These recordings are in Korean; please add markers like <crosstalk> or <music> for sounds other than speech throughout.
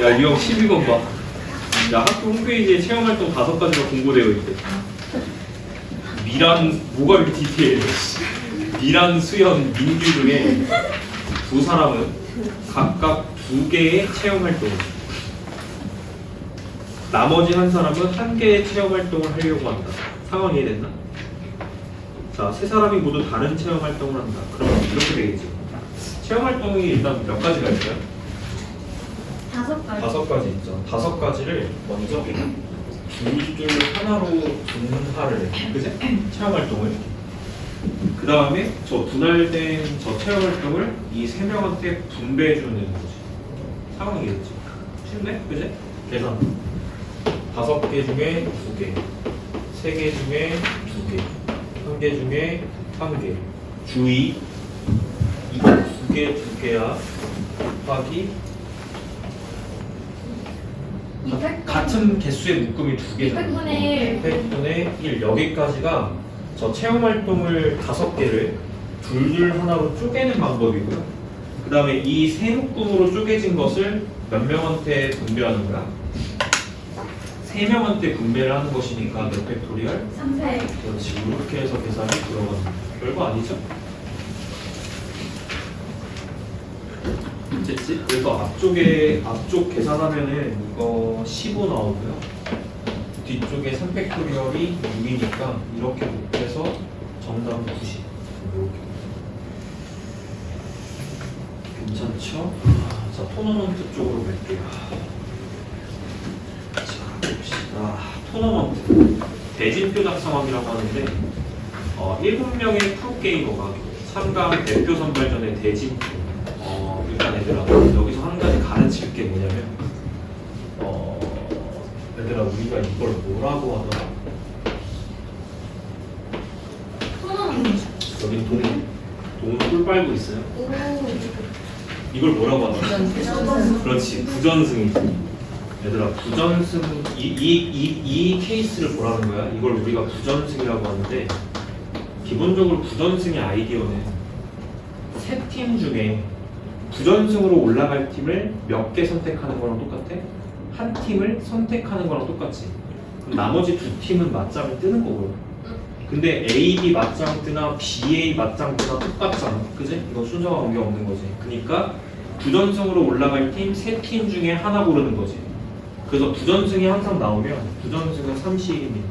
야, 이형 12번 봐. 야, 학교 홈페이지에 체험활동 다섯 가지가 공고되어 있대. 미란, 뭐가 이렇게 디테일해. 미란, 수연, 민규 중에 두 사람은 각각 두 개의 체험활동을. 나머지 한 사람은 한 개의 체험활동을 하려고 한다. 상황 이해됐나? 자, 세 사람이 모두 다른 체험활동을 한다. 그러면 이렇게 되겠지. 체험활동이 일단 몇 가지가 있어요? 다섯 가지. 다섯 가지 있죠. 다섯 가지를 먼저 줄줄 하나로 분할을 해. 그지? 체험 활동을. 그 다음에 저 분할된 저 체험 활동을 이 세 명한테 분배해 주는 거지. 상황이겠지. 쉽네? 그지? 계산. 다섯 개 중에 두 개, 세 개 중에 두 개, 한 개 중에 한 개. 주의. 이거 두 개, 두 개야. 곱하기 200 같은 개수의 묶음이 두 개잖아요. 100분의 100분의 1 여기까지가 저 체험 활동을 다섯 개를 둘둘 하나로 쪼개는 방법이고요. 그 다음에 이 세 묶음으로 쪼개진 것을 몇 명한테 분배하는 거야? 세 명한테 분배를 하는 것이니까 몇 팩토리얼? 3세. 그렇지. 이렇게 해서 계산이 들어가는. 별거 아니죠? 됐지? 그래서 앞쪽에 앞쪽 계산하면은 이거 15 나오고요. 뒤쪽에 3팩토리얼이 6이니까 이렇게 곱해서 정답은 90. 이렇게. 괜찮죠? 자, 토너먼트 쪽으로 갈게요. 자, 봅시다. 토너먼트. 대진표 작성하기라고 하는데 어, 7명의 프로게이머가 참가한 대표 선발전의 대진표 얘들아 여기서 한 가지 가르칠 게 뭐냐면 어, 얘들아 우리가 이걸 뭐라고 하더라 토너먼트. 여기 동, 동은 꿀 빨고 있어요 오. 이걸 뭐라고 하더라 그렇지 부전승이지 얘들아 부전승 이, 이, 이, 이 케이스를 뭐라는 거야? 이걸 우리가 부전승이라고 하는데 기본적으로 부전승의 아이디어는 세 팀 중에 부전승으로 올라갈 팀을 몇 개 선택하는 거랑 똑같아? 한 팀을 선택하는 거랑 똑같지 그럼 나머지 두 팀은 맞짱을 뜨는 거고요 근데 A, B 맞짱 뜨나 B, A 맞짱 뜨나 똑같잖아 그지? 이거 순서가 관계 없는 거지 그러니까 부전승으로 올라갈 팀 세 팀 중에 하나 고르는 거지 그래서 부전승이 항상 나오면 부전승은 30입니다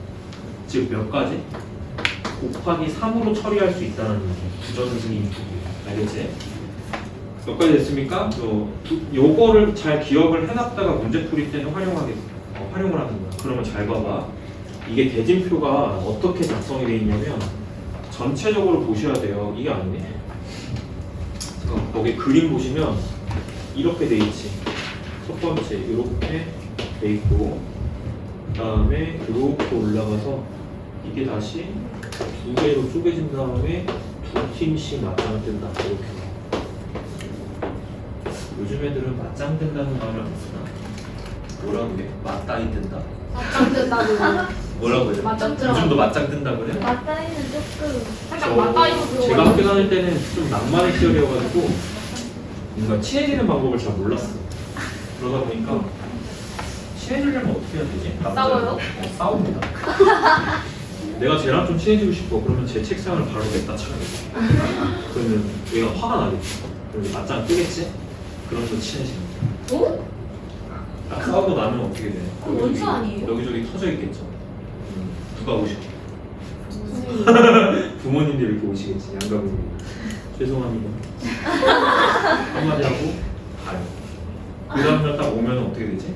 즉 몇 가지? 곱하기 3으로 처리할 수 있다는 얘기예요 부전승이. 알겠지? 몇 가지 됐습니까? 요, 두, 요거를 잘 기억을 해놨다가 문제 풀이 때는 활용하게, 어, 활용을 하는 거야. 그러면 잘 봐봐. 이게 대진표가 어떻게 작성이 돼 있냐면 전체적으로 보셔야 돼요. 이게 아니네. 잠깐 거기 그림 보시면 이렇게 돼 있지. 첫 번째 이렇게 돼 있고 그 다음에 이렇게 올라가서 이게 다시 두 개로 쪼개진 다음에 두 팀씩 맞짱을 뜬다. 이렇게. 요즘 애들은 맞짱 뜬다는 말을 안 쓰나? 뭐라고 해? 맞다이 뜬다. 맞짱 뜬다고. 뭐라고 해요? 맞짱. 요즘도 맞짱 뜬다 그래? 맞다이는 조금. 저- 살짝 맞다이도 제가 학교 다닐 때는 좀 낭만의 시절이어가지고 뭔가 친해지는 방법을 잘 몰랐어. 그러다 보니까 친해지려면 어떻게 해야 되지? 싸워요? 어, 싸웁니다. <laughs> 내가 쟤랑 좀 친해지고 싶어. 그러면 제 책상을 바로 냈다 쳐야겠다. 그러면 얘가 화가 나겠지. 그러면 맞짱 뜨겠지? 그럼 또 친해집니다. 오? 딱 싸우고 나면 어떻게 돼? 그럼 원수 아니에요? 여기저기 터져 있겠죠. 음, 누가 오실까? 선생님. <laughs> 부모님들 이렇게 오시겠지 양가부모님 <laughs> 죄송합니다 <laughs> 한마디 하고 가요 그 다음날 딱 오면 어떻게 되지?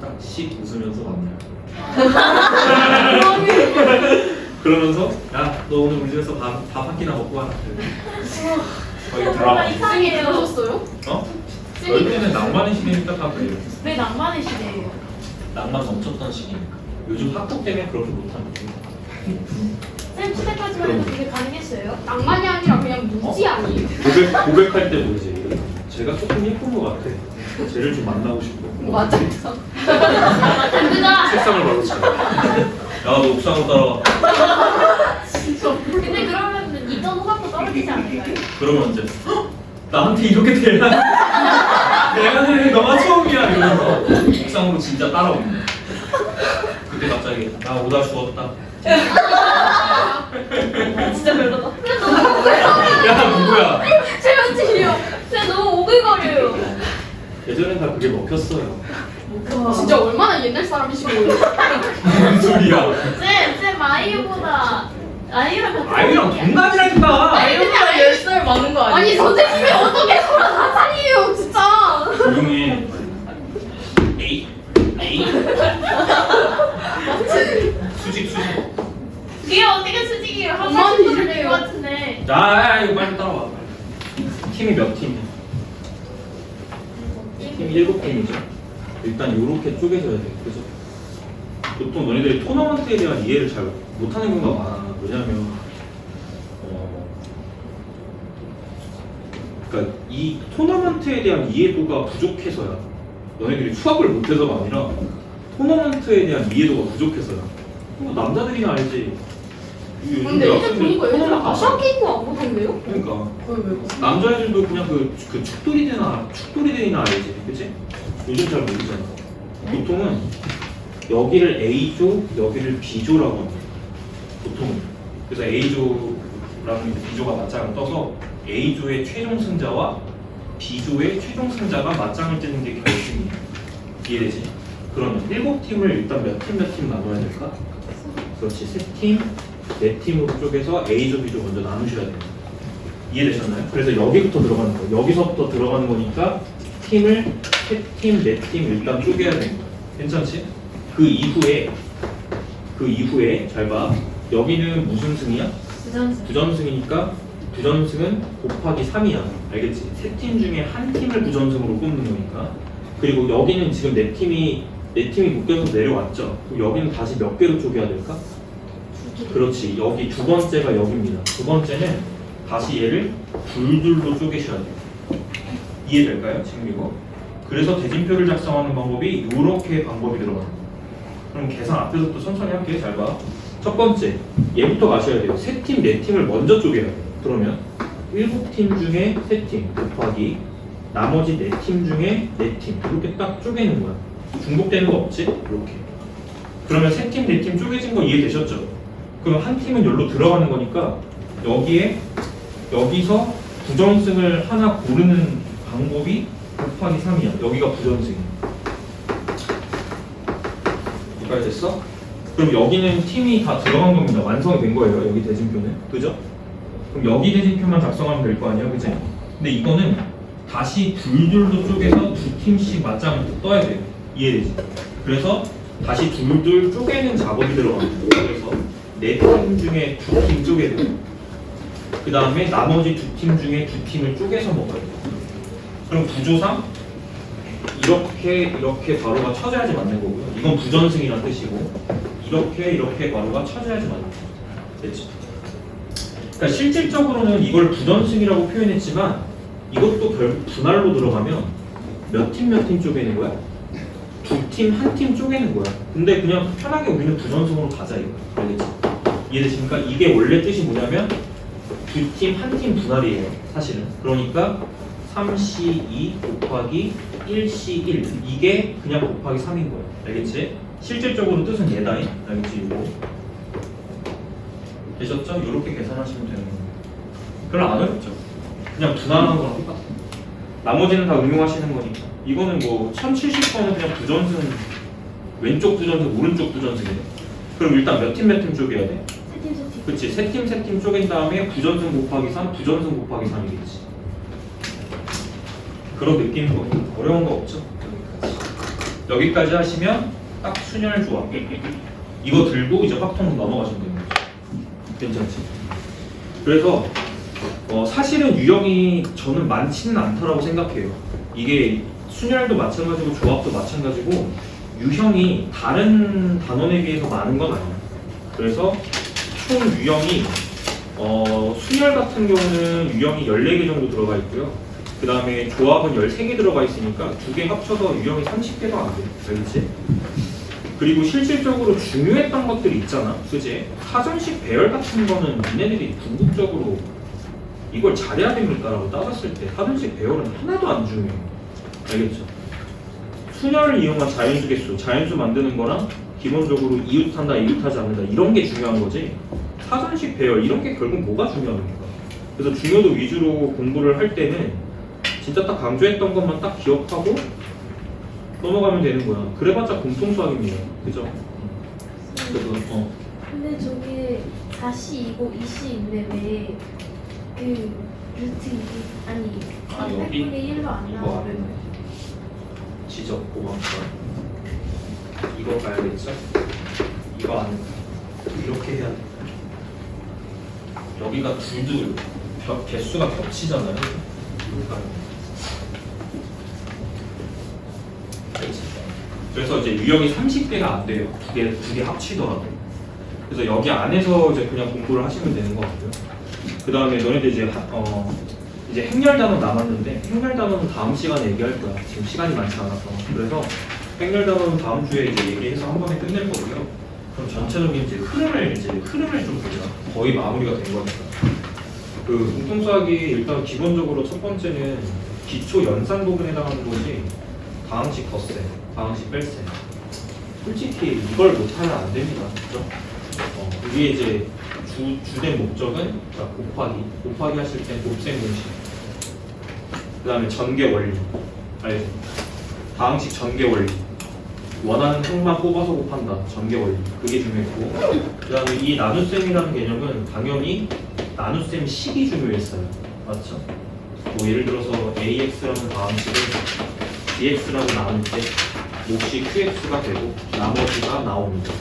딱씩 웃으면서 만나요 그러면서 야 너 오늘 우리 집에서 밥, 밥 한 끼나 먹고 와 거의 정말 드라마 이상해요. 들으셨어요? 어? 저희 때는 낭만의 시대니까 다 그래요 왜 낭만의 시대예요? 낭만 넘쳤던 시기니까 요즘 학교 때문에 그렇게 못합니다 쌤 초대까지만 해도 그게 가능했어요? 낭만이 아니라 그냥 무지 아니에요? 고백, 고백할 때 뭐지? 제가 조금 예쁜 것 같아. 쟤를 좀 만나고 싶어. 맞아. 맞다. 책상을 바로 쳐. 야, 너 옥상으로 따라와. 근데 그러면 이전 호감도 떨어지지 않을까요? 그러면 헉! 나한테 이렇게 대라. <laughs> 내가 너가 처음이야 이러면서 옥상으로 진짜 따라오는. 그때 갑자기 나 오다 죽었다. <laughs> 진짜 별로다. <laughs> 야 누구야? 최현진이요. 쌤 너무 오글거려요. 예전엔 다 그게 먹혔어요. 진짜 얼마나 옛날 사람이시고. 무슨 소리야? 쌤, 쌤 아이유보다 아이유랑 같은 아이랑 동갑이라니까. 아이유보다 10살 많은 거 아니에요? 아니 선생님이 어떻게 서른 살이에요 진짜. 조용히. 에이 에이. 수직 수직. 그게 어떻게 수직이에요? 한 엄마한테 번씩 이래요. 것 같은데. 자, 야, 이거 빨리 따라와. 빨리. 팀이 몇 팀이야? 팀이 일곱 팀이죠. 일단 요렇게 쪼개져야 돼. 그죠? 보통 너네들이 토너먼트에 대한 이해를 잘 못하는 경우가 많아. 왜냐면 어, 그러니까 이 토너먼트에 대한 이해도가 부족해서야. 너네들이 수학을 못해서가 아니라 토너먼트에 대한 이해도가 부족해서야. 뭐 남자들이나 알지. 요즘 근데 대학생들 보니까 토너먼트 아시안 게임도 안 보던데요? 그러니까 왜? 남자애들도 그냥 그, 그 축돌이들이나 축돌이들이나 알지, 그치? 요즘 잘 모르잖아. 보통은 여기를 A조, 여기를 B조라고 합니다. 보통은. 그래서 A조랑 B조가 맞짱을 떠서 A조의 최종 승자와 B조의 최종 승자가 맞짱을 뜨는 게 결승이에요. 이해되지? 그러면 일곱 팀을 일단 몇 팀 몇 팀 나눠야 될까? 그렇지, 세 팀, 네 팀으로 쪼개서 A조, B조 먼저 나누셔야 돼요. 이해되셨나요? 그래서 여기부터 들어가는 거예요. 여기서부터 들어가는 거니까 팀을 세 팀, 네 팀 일단 쪼개야 되는 거야. 괜찮지? 그 이후에 그 이후에 잘 봐. 여기는 무슨 승이야? 부전승. 부전승이니까 부전승은 곱하기 3이야. 알겠지? 세 팀 중에 한 팀을 부전승으로 꼽는 거니까. 그리고 여기는 지금 네 팀이 네 팀이 묶여서 내려왔죠. 그럼 여기는 다시 몇 개로 쪼개야 될까? 그렇지. 여기 두 번째가 여기입니다. 두 번째는 다시 얘를 둘둘로 쪼개셔야 돼요. 이해될까요? 지금 이거? 그래서 대진표를 작성하는 방법이 이렇게 방법이 들어가는 거예요. 그럼 계산 앞에서부터 천천히 할게요. 잘 봐. 첫 번째, 얘부터 마셔야 돼요. 세 팀, 네 팀을 먼저 쪼개야 돼요. 그러면 일곱 팀 중에 세 팀 곱하기 나머지 네 팀 중에 네 팀 이렇게 딱 쪼개는 거야. 중복되는 거 없지? 이렇게. 그러면 세 팀, 네 팀 쪼개진 거 이해되셨죠? 그럼 한 팀은 여기로 들어가는 거니까 여기에 여기서 부정승을 하나 고르는 방법이 곱하기 3이야. 여기가 부정승이야. 여기까지 됐어? 그럼 여기는 팀이 다 들어간 겁니다. 완성이 된 거예요. 여기 대진표는. 그죠? 그럼 여기 대진표만 작성하면 될 거 아니야. 그지? 근데 이거는 다시 둘둘로 쪼개서 두 팀씩 맞짱을 떠야 돼요. 이해되지? 그래서 다시 둘둘 쪼개는 작업이 들어갑니다. 그래서 네 팀 중에 두팀 돼요. 그 다음에 나머지 두 팀 중에 두 팀을 쪼개서 먹어야 돼요. 그럼 구조상 이렇게 이렇게 바로가 쳐져야지 맞는 거고요. 이건 부전승이란 뜻이고 이렇게 이렇게 바로가 쳐져야지 맞는 거죠. 됐지? 그러니까 실질적으로는 이걸 부전승이라고 표현했지만 이것도 결 분할로 들어가면 몇 팀 몇 팀 쪼개는 거야? 두 팀 한 팀 쪼개는 거야. 근데 그냥 편하게 우리는 부전승으로 가자 이거. 알겠지? 이해되십니까? 이게 원래 뜻이 뭐냐면 두 팀 한 팀 분할이에요. 사실은. 그러니까 3C2 곱하기 1C1 이게 그냥 곱하기 3인 거예요. 알겠지? 실질적으로 뜻은 얘다잉. 알겠지? 이거. 되셨죠? 이렇게 계산하시면 되는 겁니다. 별로 안 어렵죠? 그냥 분할하는 거랑 똑같아. 나머지는 다 응용하시는 거니까. 이거는 뭐 1070번은 그냥 부전승 왼쪽 부전승 오른쪽 부전승이에요. 그럼 일단 몇 팀 몇 팀 쪼개야 돼? 세팀 세팀. 그치 세팀 세 팀 쪼갠 다음에 부전승 곱하기 3 부전승 곱하기 3이겠지 그런 느낌인 거 어려운 거 없죠 여기까지 여기까지 하시면 딱 순열 조합 이거 들고 이제 확통 넘어가시면 됩니다 괜찮지 그래서 어, 사실은 유형이 저는 많지는 않다라고 생각해요 이게 순열도 마찬가지고 조합도 마찬가지고 유형이 다른 단원에 비해서 많은 건 아니에요 그래서 총 유형이 어, 순열 같은 경우는 유형이 14개 정도 들어가 있고요. 그 다음에 조합은 13개 들어가 있으니까 두 개 합쳐서 유형이 30개가 안 돼요. 알겠지? 그리고 실질적으로 중요했던 것들이 있잖아. 그지? 사전식 배열 같은 거는 니네들이 궁극적으로 이걸 잘해야 됩니까? 라고 따졌을 때 사전식 배열은 하나도 안 중요해요. 알겠죠? 순열을 이용한 자연수 개수, 자연수 만드는 거랑 기본적으로 이웃한다, 이웃하지 않는다 이런 게 중요한 거지 사전식 배열 이런 게 결국 뭐가 중요합니까? 그래서 중요도 위주로 공부를 할 때는 진짜 딱 강조했던 것만 딱 기억하고 넘어가면 되는 거야. 그래봤자 공통 수학입니다. 그죠? 그래서 어. 근데 저게 4시 이고 2시 있는데 왜그 루트 2 아니 아, 여기? 8분의 1로 안 이거 나와 아래 지적 보강과 이거 가야겠죠? 이거 안 이렇게 해야 돼. 여기가 둘둘 겨- 개수가 겹치잖아요. 그러니까 알겠지? 그래서 이제 유형이 30개가 안 돼요. 두 개 두 개 합치더라도. 그래서 여기 안에서 이제 그냥 공부를 하시면 되는 것 같고요. 그 다음에 너네들 이제 하- 어 이제 행렬 단원 남았는데 행렬 단원은 다음 시간에 얘기할 거야. 지금 시간이 많지 않아서. 그래서 행렬 단원은 다음 주에 이제 얘기해서 한 번에 끝낼 거고요. 그럼 전체적인 이제 흐름을 이제 흐름을 좀 보자. 거의 마무리가 된 거니까. 그 공통수학이 일단 기본적으로 첫 번째는 기초 연산 부분에 해당하는 거지. 다항식 덧셈, 다항식 뺄셈. 솔직히 이걸 못하면 안 됩니다. 그죠? 어, 이게 이제 주, 주된 목적은 자, 곱하기, 곱하기 하실 땐 곱셈 공식. 그 다음에 전개 원리. 알죠? 다항식 전개 원리. 원하는 항만 뽑아서 곱한다. 전개 원리. 그게 중요했고. 그 다음에 이 나눗셈이라는 개념은 당연히 나눗셈 식이 중요했어요. 맞죠? 뭐 예를 들어서 AX라는 다항식을 BX라고 나눌 때 몫이 QX가 되고 나머지가 나옵니다.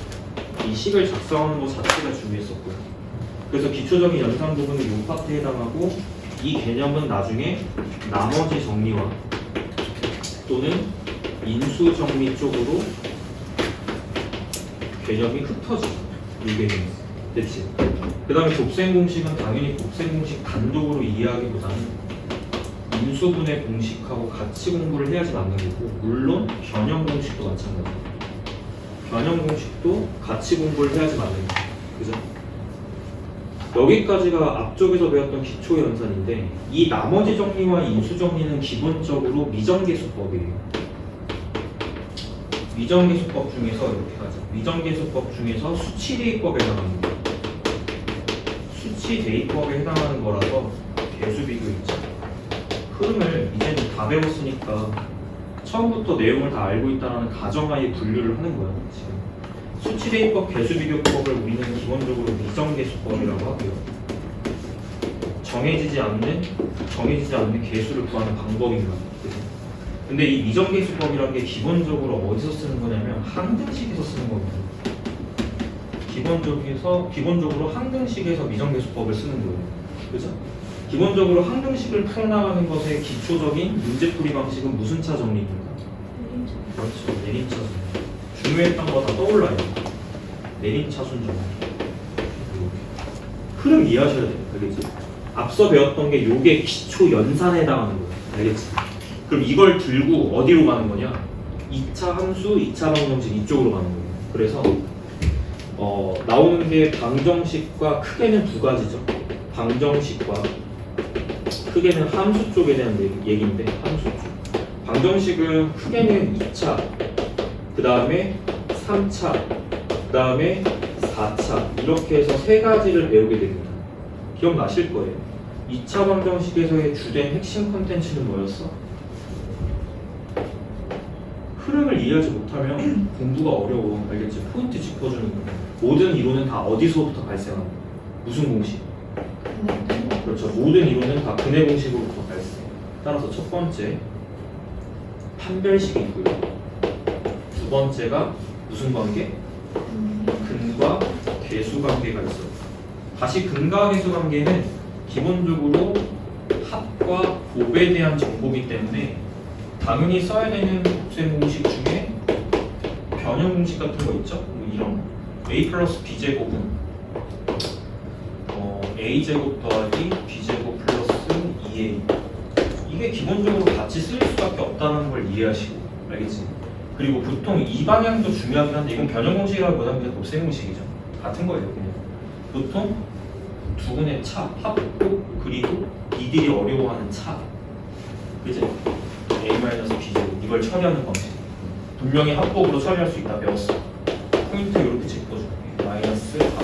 이 식을 작성하는 것 자체가 중요했었고요. 그래서 기초적인 연산 부분은 이 파트에 해당하고 이 개념은 나중에 나머지 정리와 또는 인수 정리 쪽으로 개념이 흩어져 이 개념이 됐지? 그 다음에 곱셈 공식은 당연히 곱셈 공식 단독으로 이해하기보다는 인수분해 공식하고 같이 공부를 해야지 거고 물론 변형 공식도 마찬가지예요. 변형 공식도 같이 공부를 해야지 거예요. 그죠? 여기까지가 앞쪽에서 배웠던 기초 연산인데 이 나머지 정리와 인수 정리는 기본적으로 미정계수법이에요. 미정계수법 중에서 이렇게 가자. 미정계수법 중에서 수치대입법에 거예요. 수치대입법에 해당하는 거라서 계수 비교 있죠. 흐름을 이제는 다 배웠으니까 처음부터 내용을 다 알고 있다는 가정하에 분류를 하는 거야 지금. 수치 대입법 개수 비교법을 우리는 기본적으로 미정계수법이라고 하고요. 정해지지 않는 정해지지 않는 개수를 구하는 방법인 거야. 근데 이 미정계수법이라는 게 기본적으로 어디서 쓰는 거냐면 항등식에서 쓰는 겁니다. 기본적에서 기본적으로 항등식에서 미정계수법을 쓰는 거예요. 그죠? 기본적으로 항등식을 풀어나가는 것의 기초적인 문제풀이 방식은 무슨 차 정리입니까? 그렇죠. 내림차 순 중요했던 거 다 떠올라요. 내림차 순정. 흐름 이해하셔야 돼요. 알겠지? 앞서 배웠던 게 요게 기초 연산에 해당하는 거예요. 알겠지? 그럼 이걸 들고 어디로 가는 거냐? 2차 함수, 2차 방정식 이쪽으로 가는 거예요. 그래서 어, 나오는 게 방정식과 크게는 두 가지죠. 방정식과 크게는 함수 쪽에 대한 얘기- 얘기인데 함수 쪽. 방정식은 크게는 2차, 그 다음에 3차, 그 다음에 4차 이렇게 해서 세 가지를 배우게 됩니다. 기억나실 거예요. 2차 방정식에서의 주된 핵심 컨텐츠는 뭐였어? 흐름을 이해하지 못하면 <clears throat> 공부가 어려워. 알겠지? 포인트 짚어주는 거. 모든 이론은 다 어디서부터 발생하는 거야? 무슨 공식? 그렇죠. 모든 이론은 다 근해 공식으로부터 발생. 따라서 첫 번째 판별식이 있고요. 두 번째가 무슨 관계? 근과 계수 관계가 있어요. 다시 근과 계수 관계는 기본적으로 합과 곱에 대한 정보이기 때문에 당연히 써야 되는 곱셈 공식 중에 변형 공식 같은 거 있죠? 뭐 이런 a 플러스 b 제곱은 어, a 제곱 더하기 b 제곱 플러스 2a 이게 기본적으로 같이 쓰일 수밖에 없다는 걸 이해하시고 알겠지? 그리고 보통 이 방향도 중요하긴 한데 이건 변형 공식이라기보다는 그냥 곱셈 공식이죠. 같은 거예요, 그냥. 보통 두 분의 차, 합곱 그리고 이들이 어려워하는 차. 그지? a-b 이걸 처리하는 방식. 분명히 합법으로 처리할 수 있다 배웠어. 포인트 이렇게 짚어줄게. 마이너스 4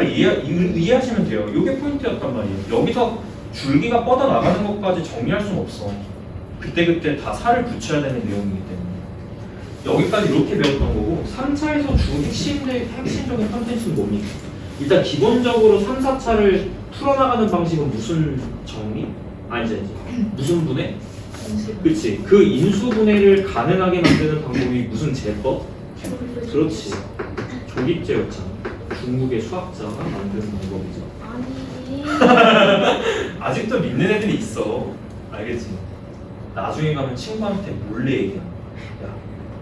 흐름을 이해, 이- 이해하시면 돼요. 이게 포인트였단 말이에요. 여기서 줄기가 뻗어나가는 것까지 정리할 수는 없어. 그때그때 다 살을 붙여야 되는 내용이기 때문에. 여기까지 이렇게 배웠던 거고 3차에서 주 핵심들, 핵심적인 컨텐츠는 뭡니까? 일단 기본적으로 3, 4차를 풀어나가는 방식은 무슨 정리? 아니지 아니지 무슨 분해? 그치 그 인수분해를 가능하게 만드는 방법이 무슨 제법? 그렇지 조립제였잖아 중국의 수학자가 만드는 방법이죠. <laughs> 아직도 믿는 애들이 있어. 알겠지? 나중에 가면 친구한테 몰래 얘기야. 야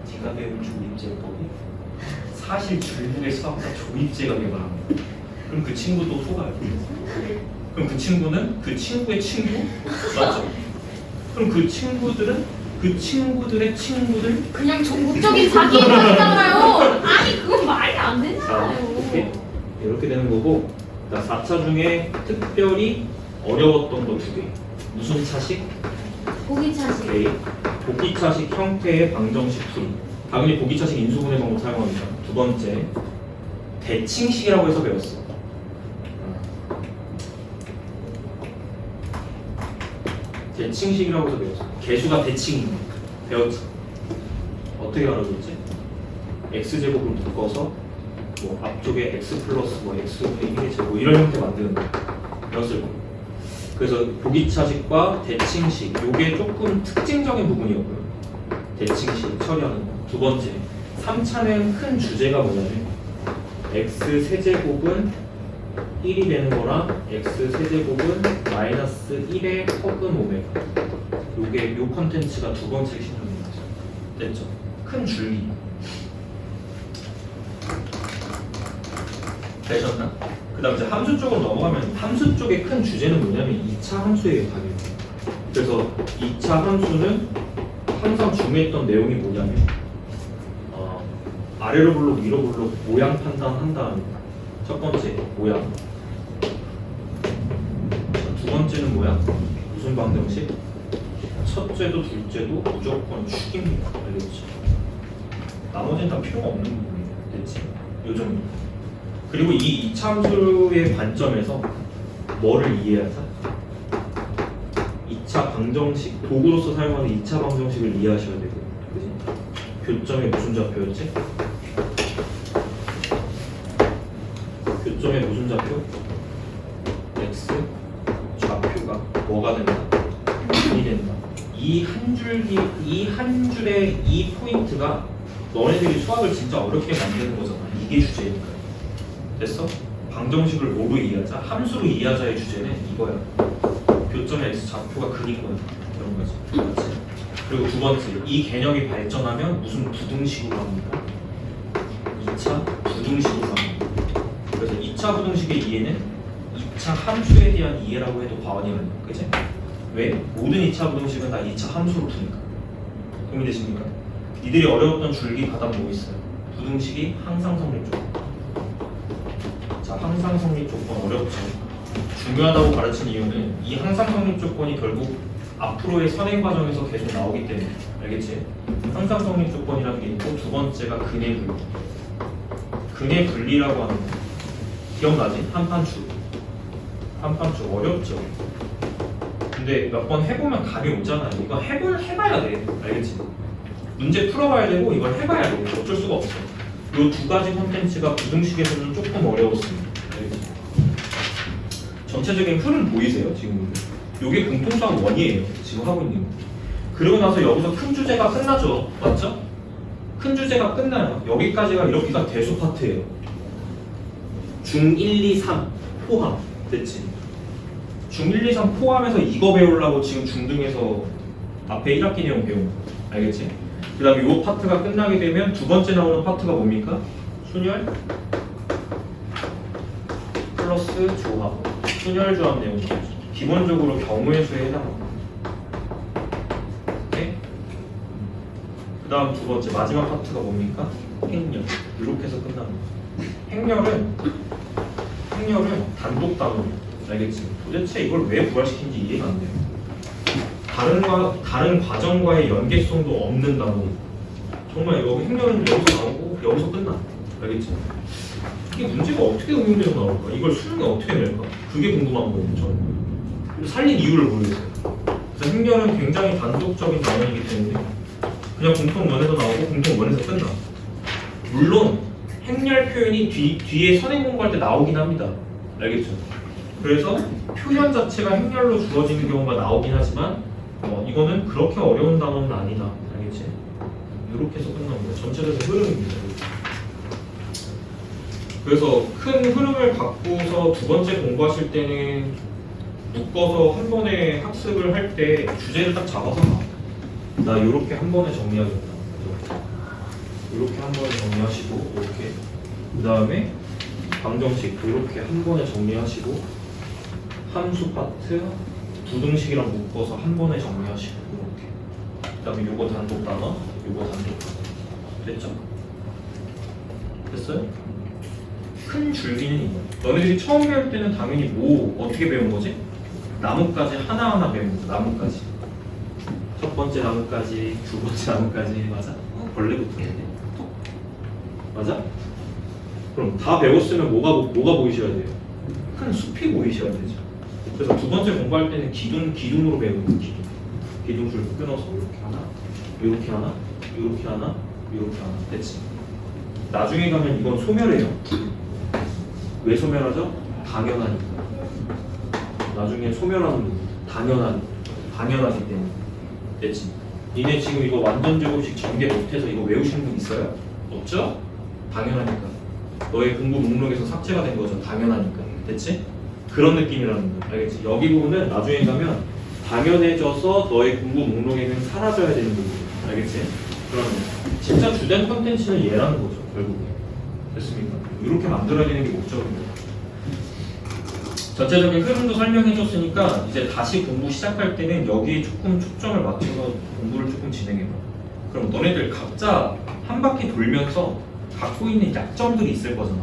제가 배운 조립제법이 사실 중국의 수학자 조립제가 개발합니다 그럼 그 친구도 속아요 그럼 그 친구는 그 친구의 친구? 맞죠? 그럼 그 친구들은 그 친구들의 친구들? 그냥 전국적인 사기행위잖아요. 아니 그건 말이 안 자 이렇게 되잖아요. 이렇게 되는 거고 자 4차 중에 특별히 어려웠던 거 두 개. 무슨 차식? 고기 차식. 오케이. 복귀차식 형태의 방정식 풀이 당연히 복귀차식 인수분해 방법 사용합니다. 두 번째 대칭식이라고 해서 배웠어 대칭식이라고 해서 배웠어 개수가 대칭인 거 배웠지 어떻게 알아줬지? x제곱을 묶어서 뭐 앞쪽에 x 플러스 뭐 x분의 1의 제곱 이런 형태 만드는 거 배웠을 거예요 그래서 보기차식과 대칭식 요게 조금 특징적인 부분이었고요. 대칭식 처리하는 거. 두 번째, 3차는 큰 주제가 뭐냐면 x 세제곱은 1이 되는 거랑 x 세제곱은 마이너스 1의 허근 오메가 요게 요 컨텐츠가 두 번째 핵심적입니다. 됐죠? 큰 줄기 되셨나? 그 다음 이제 함수 쪽으로 넘어가면 함수 쪽의 큰 주제는 뭐냐면 2차 함수예요 당연히 그래서 2차 함수는 항상 중요했던 내용이 뭐냐면 어, 아래로 블록 위로 블록 모양 판단한 다음에 첫 번째 모양 번째는 뭐야? 무슨 방정식? 첫째도 둘째도 무조건 축입니다 알겠지? 나머지는 다 필요가 없는 부분이에요 됐지? 요 정도 그리고 이 이참수의 관점에서 뭐를 이해하자? 2차 방정식 도구로서 사용하는 2차 방정식을 이해하셔야 되고 그지? 교점에 무슨 좌표였지? 교점에 무슨 좌표? 뭐가 된다? 1이 된다 이 한 줄기 이 한 줄의 이 포인트가 너네들이 수학을 진짜 어렵게 만드는 거잖아 이게 주제니까 됐어? 방정식을 뭐로 이해하자? 함수로 이해하자의 주제는 이거야. 교점의 x 좌표가 그린 거야. 이런 거지. 그렇지? 그리고 두 번째, 이 개념이 발전하면 무슨 부등식으로 합니까? 2차 부등식으로 합니다. 그래서 2차 부등식의 이해는 2차 함수에 대한 이해라고 해도 과언이 아니야. 그지? 왜? 모든 2차 부등식은 다 2차 함수로 푸니까. 고민되십니까? 니들이 어려웠던 줄기 바닥 뭐 있어요? 부등식이 항상 성립 조건. 자, 항상 성립 조건 어렵죠. 중요하다고 가르친 이유는 이 항상 성립 조건이 결국 앞으로의 선행 과정에서 계속 나오기 때문에 알겠지? 항상 성립 조건이라는 게 있고 두 번째가 근의 분리. 근의 분리라고 하는 거 기억나지? 한판추. 한판추 어렵죠. 근데 몇 번 해보면 감이 오잖아요. 이거 해볼 해봐야 돼. 알겠지? 문제 풀어봐야 되고 이걸 해봐야 돼. 어쩔 수가 없어. 이두 가지 콘텐츠가 부등식에서는 조금 어려웠습니다. 알겠죠? 전체적인 흐름 보이세요? 지금 이게 공통상 원이에요. 지금 하고 있는 거. 그러고 나서 여기서 큰 주제가 끝나죠. 맞죠? 큰 주제가 끝나요. 여기까지가 이렇게가 대수 파트예요. 중 1, 2, 3 포함 됐지? 중 1, 2, 3 포함해서 이거 배우려고 지금 중등에서 앞에 1학기 내용 배운 거. 알겠지? 그 다음에 이 파트가 끝나게 되면 두 번째 나오는 파트가 뭡니까? 순열 플러스 조합 순열 조합 내용 기본적으로 경우의 수에 해당합니다 오케이? 그 다음 두 번째 마지막 파트가 뭡니까? 행렬 이렇게 해서 끝납니다 행렬은 행렬은 단독 단위 알겠지? 도대체 이걸 왜 부활시킨지 이해가 안 돼요 다른 과 다른 과정과의 연계성도 없는 단어. 정말 여기 행렬은 여기서 나오고 여기서 끝나. 알겠지? 이게 문제가 어떻게 응용돼서 나올까? 이걸 수능에 어떻게 낼까? 그게 궁금한 거예요, 저는. 살린 이유를 모르겠어요. 그래서 행렬은 굉장히 단독적인 단어이기 때문에 그냥 공통원에서 나오고 공통원에서 끝나. 물론 행렬 표현이 뒤, 뒤에 선행 공부할 때 나오긴 합니다. 알겠죠? 그래서 표현 자체가 행렬로 주어지는 경우가 나오긴 하지만 어, 이거는 그렇게 어려운 단어는 아니다. 알겠지? 이렇게 해서 끝납니다. 전체적인 흐름입니다. 그래서 큰 흐름을 갖고서 두 번째 공부하실 때는 묶어서 한 번에 학습을 할 때 주제를 딱 잡아서 가. 나 이렇게 한 번에 정리하겠다. 이렇게 한 번에 정리하시고 이렇게 그 다음에 방정식 이렇게 한 번에 정리하시고 함수 파트 부등식이랑 묶어서 한 번에 정리하시고 이렇게 그 다음에 요거 단독 단어 요거 단독 단어 됐죠? 됐어요? 큰 줄기는 이거 너네들이 처음 배울 때는 당연히 뭐 어떻게 배운 거지? 나뭇가지 하나하나 배운 거 나뭇가지 첫 번째 나뭇가지 두 번째 나뭇가지 맞아? 어, 벌레부터 돼 맞아? 그럼 다 배웠으면 뭐가 보- 뭐가 보이셔야 돼요? 큰 숲이 보이셔야 되죠. 그래서 두 번째 공부할 때는 기둥 기둥으로 배우는 거예요. 기둥. 기둥줄 끊어서 이렇게 하나, 이렇게 하나, 이렇게 하나, 이렇게 하나. 됐지? 나중에 가면 이건 소멸해요. 왜 소멸하죠? 당연하니까. 나중에 소멸하는 겁니다. 당연하니, 당연하기 때문에. 됐지? 니네 지금 이거 완전 제곱식 전개 못해서 이거 외우시는 분 있어요? 없죠? 당연하니까. 너의 공부 목록에서 삭제가 된 거죠. 당연하니까. 됐지? 그런 느낌이라는 거. 알겠지? 여기 부분은 나중에 가면 당연해져서 너의 공부 목록에는 사라져야 되는 부분. 알겠지? 그러면 진짜 주된 컨텐츠는 얘라는 거죠. 결국에. 됐습니까? 이렇게 만들어야 되는 게 목적입니다. 전체적인 흐름도 설명해 줬으니까 이제 다시 공부 시작할 때는 여기에 조금 초점을 맞춰서 공부를 조금 진행해 봐. 그럼 너네들 각자 한 바퀴 돌면서 갖고 있는 약점들이 있을 거잖아.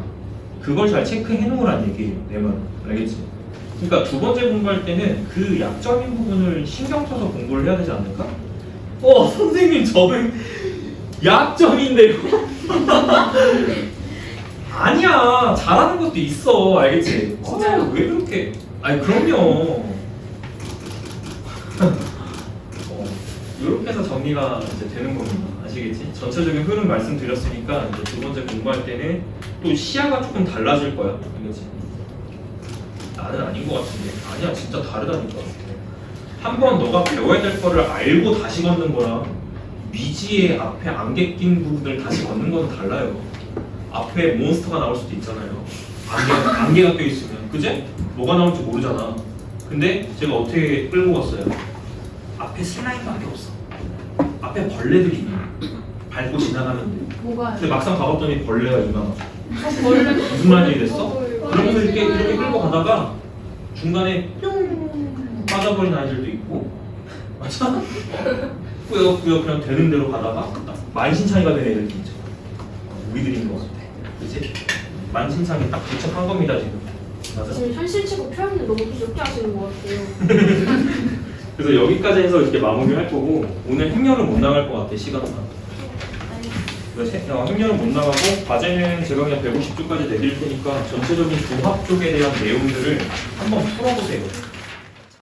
그걸 잘 체크해 놓으란 얘기예요. 내 말은. 알겠지? 그러니까 두 번째 공부할 때는 그 약점인 부분을 신경 써서 공부를 해야 되지 않을까? 어, <laughs> 선생님 저는 약점인데요. <laughs> 아니야 잘하는 것도 있어 알겠지? 진짜 왜 그렇게 아니 그럼요 <laughs> 어, 이렇게 해서 정리가 이제 되는 겁니다 아시겠지? 전체적인 흐름 말씀드렸으니까 이제 두 번째 공부할 때는 또 시야가 조금 달라질 거야 알겠지? 나는 아닌 것 같은데 아니야 진짜 다르다니까 한 번 너가 배워야 될 거를 알고 다시 걷는 거랑 미지의 앞에 안개 낀 부분을 다시 걷는 거는 달라요 앞에 몬스터가 나올 수도 있잖아요. 안개, 안개가 껴 있으면, 그제? 뭐가 나올지 모르잖아. 근데 제가 어떻게 끌고 갔어요? 앞에 슬라임밖에 없어. 앞에 벌레들이. 밟고 지나가면 돼. 뭐가 근데 막상 가봤더니 벌레가 이만하고. 원래 <laughs> 무슨 말인지 됐어? 그러면서 이렇게 이렇게 끌고 가다가 중간에 뿅 빠져버린 아이들도 있고, <laughs> 맞아? 꾸역꾸역 그냥 되는 대로 가다가 만신창이가 된 애들도 있죠. 우리들인 것 같아. 그치? 만신창이 딱 도착한 겁니다, 지금. 맞아. 지금 현실치고 표현을 너무 부족해 하시는 것 같아요. <laughs> 그래서 여기까지 해서 이렇게 마무리할 거고, 오늘 행렬은 못 나갈 것 같아, 시간상. 그래서 해- 어, 행렬은 못 나가고, 과제는 제가 그냥 150조까지 내릴 테니까 전체적인 조합 쪽에 대한 내용들을 한번 풀어보세요.